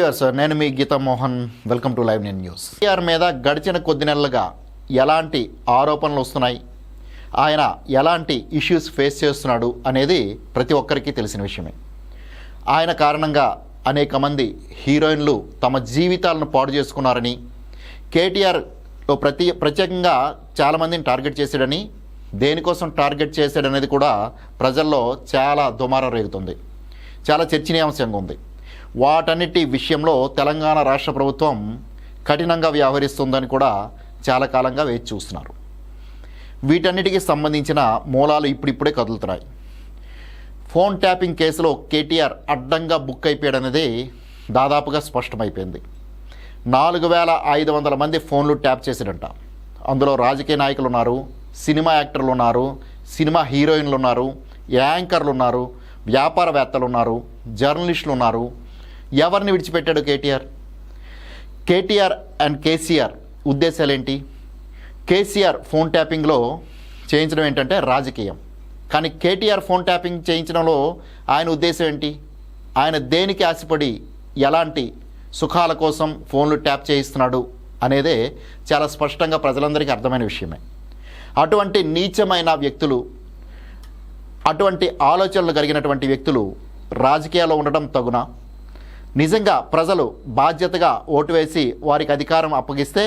Sir నేను మీ Geetha Mohan. Welcome to live నేను news KR మీద గడిచిన కొద్ది నెలలుగా ఎలాంటి ఆరోపణలు వస్తున్నాయి? ఆయన ఎలాంటి ఇష్యూస్ ఫేస్ చేస్తున్నాడు అనేది ప్రతి ఒక్కరికి తెలిసిన విషయమే. ఆయన కారణంగా అనేక మంది హీరోయిన్లు తమ జీవితాలను పాడు చేసుకున్నారని కేటీఆర్ ప్రతి ప్రత్యేకంగా చాలామందిని టార్గెట్ చేశాడని దేనికోసం టార్గెట్ చేశాడనేది కూడా ప్రజల్లో చాలా దుమారం రేగుతుంది. చాలా చర్చనీయాంశంగా ఉంది. వాటన్నిటి విషయంలో తెలంగాణ రాష్ట్ర ప్రభుత్వం కఠినంగా వ్యవహరిస్తుందని కూడా చాలా కాలంగా వేచి చూస్తున్నారు. వీటన్నిటికీ సంబంధించిన మూలాలు ఇప్పుడిప్పుడే కదులుతున్నాయి. ఫోన్ ట్యాపింగ్ కేసులో కేటీఆర్ అడ్డంగా బుక్ అయిపోయాడనేది దాదాపుగా స్పష్టమైపోయింది. నాలుగు వేల ఐదు వందల మంది ఫోన్లు ట్యాప్ చేశాడంట. అందులో రాజకీయ నాయకులు ఉన్నారు సినిమా యాక్టర్లు ఉన్నారు సినిమా హీరోయిన్లు ఉన్నారు యాంకర్లు ఉన్నారు వ్యాపారవేత్తలు ఉన్నారు జర్నలిస్టులు ఉన్నారు ఎవరిని విడిచిపెట్టాడు కేటీఆర్? కేటీఆర్ అండ్ కేసీఆర్ ఉద్దేశాలు ఏంటి కేసీఆర్ ఫోన్ ట్యాపింగ్లో చేయించడం ఏంటంటే రాజకీయం. కానీ కేటీఆర్ ఫోన్ ట్యాపింగ్ చేయించడంలో ఆయన ఉద్దేశం ఏంటి? ఆయన దేనికి ఆశపడి ఎలాంటి సుఖాల కోసం ఫోన్లు ట్యాప్ చేయిస్తున్నాడు అనేదే చాలా స్పష్టంగా ప్రజలందరికీ అర్థమైన విషయమే. అటువంటి నీచమైన వ్యక్తులు అటువంటి ఆలోచనలు కలిగినటువంటి వ్యక్తులు రాజకీయాల్లో ఉండడం తగునా? నిజంగా ప్రజలు బాధ్యతగా ఓటు వేసి వారికి అధికారం అప్పగిస్తే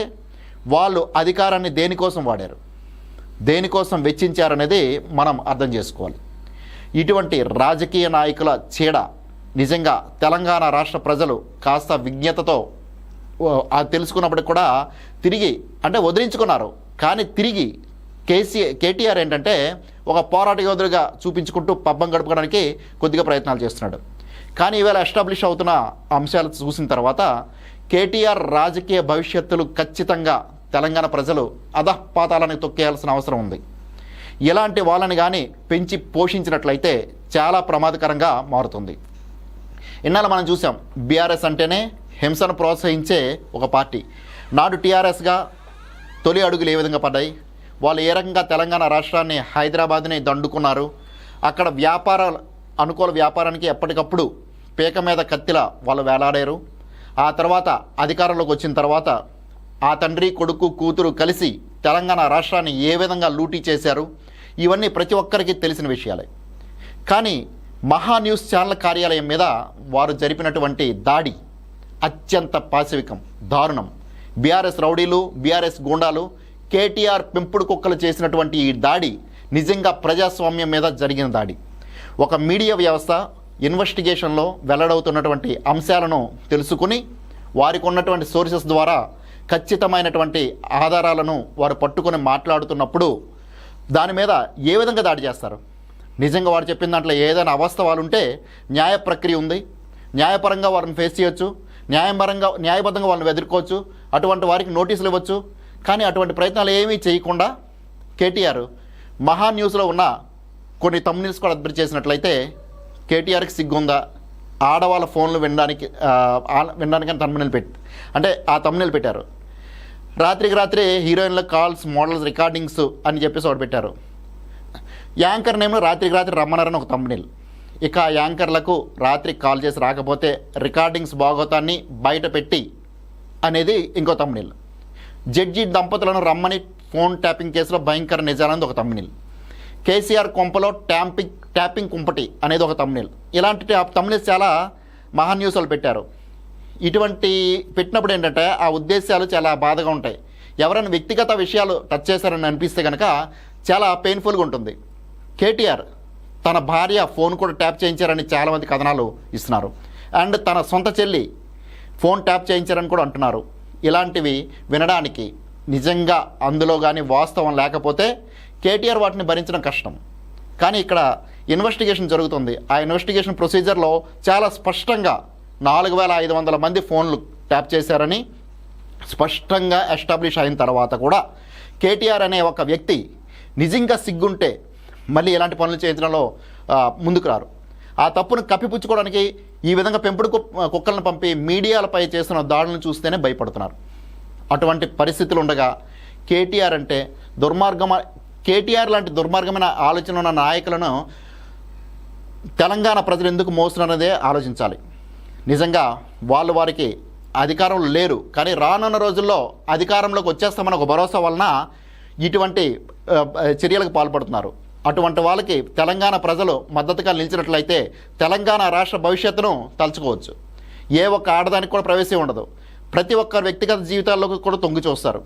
వాళ్ళు అధికారాన్ని దేనికోసం వాడారు? దేనికోసం వెచ్చించారనేది మనం అర్థం చేసుకోవాలి. ఇటువంటి రాజకీయ నాయకుల చీడ నిజంగా తెలంగాణ రాష్ట్ర ప్రజలు కాస్త విజ్ఞతతో అది తెలుసుకున్నప్పటికి కూడా తిరిగి అంటే వదిలించుకున్నారు. కానీ తిరిగి కేసీ కేటీఆర్ ఏంటంటే ఒక పోరాట యోధుడిగా చూపించుకుంటూ పబ్బం గడపడానికి కొద్దిగా ప్రయత్నాలు చేస్తున్నాడు. కానీ ఈవేళ ఎస్టాబ్లిష్ అవుతున్న అంశాలు చూసిన తర్వాత కేటీఆర్ రాజకీయ భవిష్యత్తులు ఖచ్చితంగా తెలంగాణ ప్రజలు అధపాతాలను తొక్కేయాల్సిన అవసరం ఉంది. ఇలాంటి వాళ్ళని కానీ పెంచి పోషించినట్లయితే చాలా ప్రమాదకరంగా మారుతుంది. ఇన్నాళ్ళ మనం చూసాం బీఆర్ఎస్ అంటేనే హింసను ప్రోత్సహించే ఒక పార్టీ. నాడు టీఆర్ఎస్గా తొలి అడుగులు ఏ విధంగా పడ్డాయి? వాళ్ళు ఏ రకంగా తెలంగాణ రాష్ట్రాన్ని హైదరాబాద్ని దండుకున్నారు? అక్కడ వ్యాపార అనుకూల వ్యాపారానికి ఎప్పటికప్పుడు పీక మీద కత్తిలా వాళ్ళు వేలాడారు. ఆ తర్వాత అధికారంలోకి వచ్చిన తర్వాత ఆ తండ్రి కొడుకు కూతురు కలిసి తెలంగాణ రాష్ట్రాన్ని ఏ విధంగా లూటీ చేశారు ఇవన్నీ ప్రతి ఒక్కరికి తెలిసిన విషయాలే. కానీ మహా న్యూస్ ఛానల్ కార్యాలయం మీద వారు జరిపినటువంటి దాడి అత్యంత పాశవికం దారుణం. బీఆర్ఎస్ రౌడీలు బీఆర్ఎస్ గూండాలు కేటీఆర్ పెంపుడు కుక్కలు చేసినటువంటి ఈ దాడి నిజంగా ప్రజాస్వామ్యం మీద జరిగిన దాడి. ఒక మీడియా వ్యవస్థ ఇన్వెస్టిగేషన్లో వెల్లడవుతున్నటువంటి అంశాలను తెలుసుకుని వారికి ఉన్నటువంటి సోర్సెస్ ద్వారా ఖచ్చితమైనటువంటి ఆధారాలను వారు పట్టుకొని మాట్లాడుతున్నప్పుడు దాని మీద ఏ విధంగా దాడి చేస్తారు? నిజంగా వారు చెప్పిన దాంట్లో ఏదైనా అవాస్తవాలు ఉంటే న్యాయ ప్రక్రియ ఉంది. న్యాయపరంగా వారిని ఫేస్ చేయొచ్చు. న్యాయపరంగా న్యాయబద్ధంగా వాళ్ళని ఎదుర్కోవచ్చు. అటువంటి వారికి నోటీసులు ఇవ్వచ్చు. కానీ అటువంటి ప్రయత్నాలు ఏమీ చేయకుండా కేటీఆర్ మహా న్యూస్లో ఉన్న కొన్ని తమ్ముల్స్ కూడా అద్భుతం చేసినట్లయితే కేటీఆర్కి సిగ్గుందా? ఆడవాళ్ళ ఫోన్లు వినడానికి ఆ, ఆ- వినడానికని తమ్ముళ్ళు పెట్టి అంటే ఆ తమ్ముళ్ళు పెట్టారు. రాత్రికి రాత్రి హీరోయిన్ల కాల్స్ మోడల్స్ రికార్డింగ్స్ అని చెప్పేసి ఒకటి పెట్టారు. యాంకర్ నేమ్లో రాత్రికి రాత్రి రమ్మన్నారని ఒక తమ్మునిల్ ఇక ఆ యాంకర్లకు రాత్రి కాల్ చేసి రాకపోతే రికార్డింగ్స్ బాగోతాన్ని బయట పెట్టి అనేది ఇంకో తమ్మునిల్ జడ్జి దంపతులను రమ్మని ఫోన్ ట్యాపింగ్ కేసులో భయంకర నిజాలన్నది ఒక తమ్మునిల్ కేసీఆర్ కొంపలో ట్యాంపింగ్ ట్యాపింగ్ కుంపటి అనేది ఒక తమ్మునిల్ ఇలాంటి తమిళ చాలా మహాన్యూస్లు పెట్టారు. ఇటువంటి పెట్టినప్పుడు ఏంటంటే ఆ ఉద్దేశాలు చాలా బాధగా ఉంటాయి. ఎవరైనా వ్యక్తిగత విషయాలు టచ్ చేశారని అనిపిస్తే కనుక చాలా పెయిన్ఫుల్గా ఉంటుంది. కేటీఆర్ తన భార్య ఫోన్ కూడా ట్యాప్ చేయించారని చాలామంది కథనాలు ఇస్తున్నారు. అండ్ తన సొంత చెల్లి ఫోన్ ట్యాప్ చేయించారని కూడా అంటున్నారు. ఇలాంటివి వినడానికి నిజంగా అందులో కానీ వాస్తవం లేకపోతే కేటీఆర్ వాటిని భరించడం కష్టం. కానీ ఇక్కడ ఇన్వెస్టిగేషన్ జరుగుతుంది. ఆ ఇన్వెస్టిగేషన్ ప్రొసీజర్లో చాలా స్పష్టంగా నాలుగు వేల ఐదు వందల మంది ఫోన్లు ట్యాప్ చేశారని స్పష్టంగా ఎస్టాబ్లిష్ అయిన తర్వాత కూడా కేటీఆర్ అనే ఒక వ్యక్తి నిజంగా సిగ్గుంటే మళ్ళీ ఎలాంటి పనులు చేయించడంలో ముందుకు రారు. ఆ తప్పును కప్పిపుచ్చుకోవడానికి ఈ విధంగా పెంపుడు కుక్కలను పంపి మీడియాలపై చేస్తున్న దాడులను చూస్తేనే భయపడుతున్నారు. అటువంటి పరిస్థితులు ఉండగా కేటీఆర్ అంటే దుర్మార్గమ కేటీఆర్ లాంటి దుర్మార్గమైన ఆలోచన ఉన్న నాయకులను తెలంగాణ ప్రజలు ఎందుకు మోస్తున్నారనేదే ఆలోచించాలి. నిజంగా వాళ్ళు వారికి అధికారంలో లేరు కానీ రానున్న రోజుల్లో అధికారంలోకి వచ్చేస్తామన్న ఒక భరోసా వలన ఇటువంటి చర్యలకు పాల్పడుతున్నారు. అటువంటి వాళ్ళకి తెలంగాణ ప్రజలు మద్దతుగా నిలిచినట్లయితే తెలంగాణ రాష్ట్ర భవిష్యత్తును తలుచుకోవచ్చు. ఏ ఒక్క ఆడదానికి కూడా ప్రవేశం ఉండదు. ప్రతి ఒక్కరు వ్యక్తిగత జీవితాల్లోకి కూడా తొంగి చూస్తారు.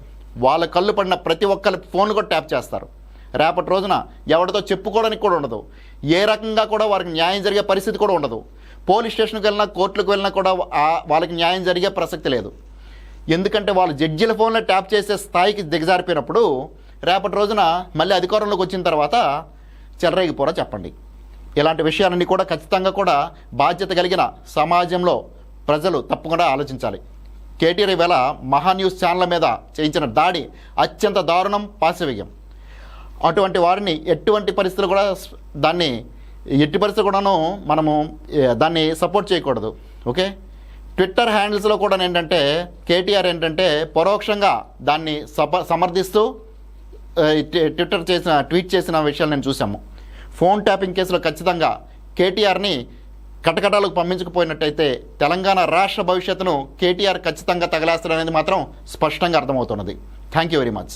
వాళ్ళ కళ్ళు పడిన ప్రతి ఒక్కరి ఫోన్లు కూడా ట్యాప్ చేస్తారు. రేపటి రోజున ఎవరితో చెప్పుకోవడానికి కూడా ఉండదు. ఏ రకంగా కూడా వారికి న్యాయం జరిగే పరిస్థితి కూడా ఉండదు. పోలీస్ స్టేషన్కి వెళ్ళినా కోర్టులకు వెళ్ళినా కూడా వాళ్ళకి న్యాయం జరిగే ప్రసక్తి లేదు. ఎందుకంటే వాళ్ళు జడ్జిల ఫోన్లో ట్యాప్ చేసే స్థాయికి దిగజారిపోయినప్పుడు రేపటి రోజున మళ్ళీ అధికారంలోకి వచ్చిన తర్వాత చెలరేగిపోరా చెప్పండి. ఇలాంటి విషయాలన్నీ కూడా ఖచ్చితంగా కూడా బాధ్యత కలిగిన సమాజంలో ప్రజలు తప్పకుండా ఆలోచించాలి. కేటీఆర్ ఈవేళ మహా న్యూస్ మీద చేయించిన దాడి అత్యంత దారుణం పాశవ్యం అటువంటి వారిని ఎటువంటి పరిస్థితులు కూడా దాన్ని ఎట్టి పరిస్థితులు కూడాను మనము దాన్ని సపోర్ట్ చేయకూడదు. ఓకే? ట్విట్టర్ హ్యాండిల్స్లో కూడా ఏంటంటే కేటీఆర్ ఏంటంటే పరోక్షంగా దాన్ని సప సమర్థిస్తూ ట్విట్టర్ చేసిన ట్వీట్ చేసిన విషయాలు నేను చూసాము ఫోన్ ట్యాపింగ్ కేసులో ఖచ్చితంగా కేటీఆర్ని కటకటాలకు పంపించకపోయినట్టయితే తెలంగాణ రాష్ట్ర భవిష్యత్తును కేటీఆర్ ఖచ్చితంగా తగలేస్తాడనేది మాత్రం స్పష్టంగా అర్థమవుతున్నది. Thank you very much